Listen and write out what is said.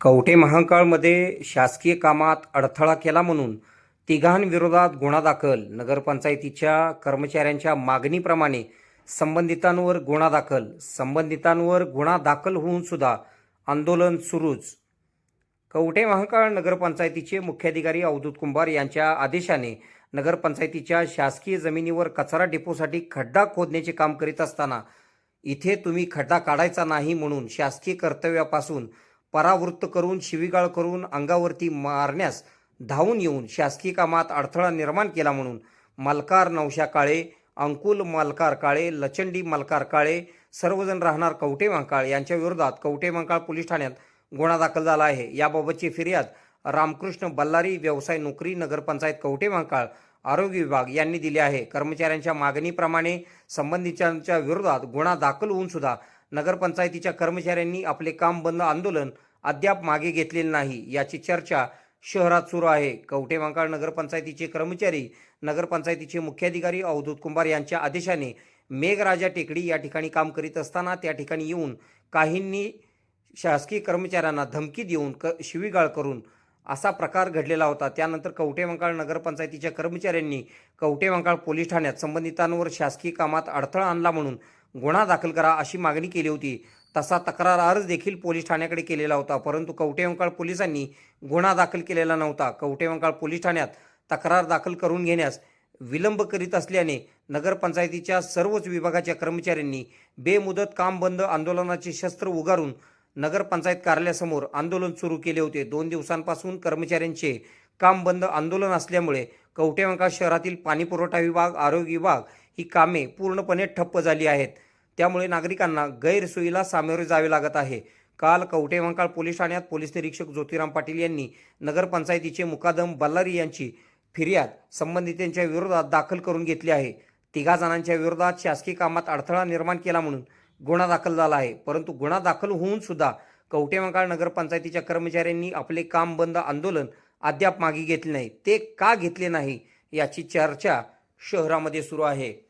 कवठे महांकाळमध्ये शासकीय कामात अडथळा केला म्हणून तिघांविरोधात गुन्हा दाखल. नगरपंचायतीच्या कर्मचाऱ्यांच्या मागणीप्रमाणे संबंधितांवर गुन्हा दाखल. संबंधितांवर गुन्हा दाखल होऊन सुद्धा आंदोलन सुरूच. कवठे महांकाळ नगरपंचायतीचे मुख्याधिकारी अवधूत कुंभार यांच्या आदेशाने नगरपंचायतीच्या शासकीय जमिनीवर कचरा डेपोसाठी खड्डा खोदण्याचे काम करीत असताना इथे तुम्ही खड्डा काढायचा नाही म्हणून शासकीय कर्तव्यापासून परावृत्त करून शिवीगाळ करून अंगावरती मारण्यास धावून येऊन शासकीय कामात अडथळा निर्माण केला म्हणून मालकार नवशा काळे अंकुल मालकार काळे लचंडी मालकार काळे सर्वजण राहणार कवटे महांकाळ यांच्या विरोधात कवठे महांकाळ पोलीस ठाण्यात गुन्हा दाखल झाला आहे. याबाबतची फिर्याद रामकृष्ण बल्लारी व्यवसाय नोकरी नगरपंचायत कवटे महांकाळ आरोग्य विभाग यांनी दिली आहे. कर्मचाऱ्यांच्या मागणीप्रमाणे संबंधितांच्या विरोधात गुन्हा दाखल होऊन सुद्धा नगरपंचायतीच्या कर्मचाऱ्यांनी आपले काम बंद आंदोलन अद्याप मागे घेतलेली नाही. याची चर्चा शहरात सुरू आहे. कवठेमांकाळ नगरपंचायतीचे कर्मचारी नगरपंचायतीचे मुख्याधिकारी अवधूत कुंभार यांच्या आदेशाने मेघराजा टेकडी या ठिकाणी काम करीत असताना त्या ठिकाणी येऊन काहींनी शासकीय कर्मचाऱ्यांना धमकी देऊन क शिवीगाळ करून असा प्रकार घडलेला होता. त्यानंतर कवठे मंकाळ नगरपंचायतीच्या कर्मचाऱ्यांनी कवठे मंकाळ पोलीस ठाण्यात संबंधितांवर शासकीय कामात अडथळा आणला म्हणून गुन्हा दाखल करा अशी मागणी केली होती. तसा तक्रार अर्ज देखील पोलीस ठाण्याकडे केलेला होता. परंतु कवटेवंकाळ पोलिसांनी गुन्हा दाखल केलेला नव्हता. कवटेवंकाळ पोलीस ठाण्यात तक्रार दाखल करून घेण्यास विलंब करीत असल्याने नगरपंचायतीच्या सर्वच विभागाच्या कर्मचाऱ्यांनी बेमुदत काम बंद आंदोलनाचे शस्त्र उगारून नगरपंचायत कार्यालयासमोर आंदोलन सुरू केले होते. दोन दिवसांपासून कर्मचाऱ्यांचे काम बंद आंदोलन असल्यामुळे कवटेवंकाळ शहरातील पाणीपुरवठा विभाग आरोग्य विभाग ही कामे पूर्णपणे ठप्प झाली आहेत. त्यामुळे नागरिकांना गैरसोयीला सामोरे जावे लागत आहे. काल कवठेमंकाळ पोलीस ठाण्यात पोलीस निरीक्षक ज्योतिराम पाटील यांनी नगरपंचायतीचे मुकादम बल्लारी यांची फिर्याद संबंधितांच्या विरोधात दाखल करून घेतली आहे. तिघा जणांच्या विरोधात शासकीय कामात अडथळा निर्माण केला म्हणून गुन्हा दाखल झाला आहे. परंतु गुन्हा दाखल होऊन सुद्धा कवठेमंकाळ नगरपंचायतीच्या कर्मचाऱ्यांनी आपले काम बंद आंदोलन अद्याप मागे घेतले नाही. ते का घेतले नाही याची चर्चा शहरामध्ये सुरू आहे.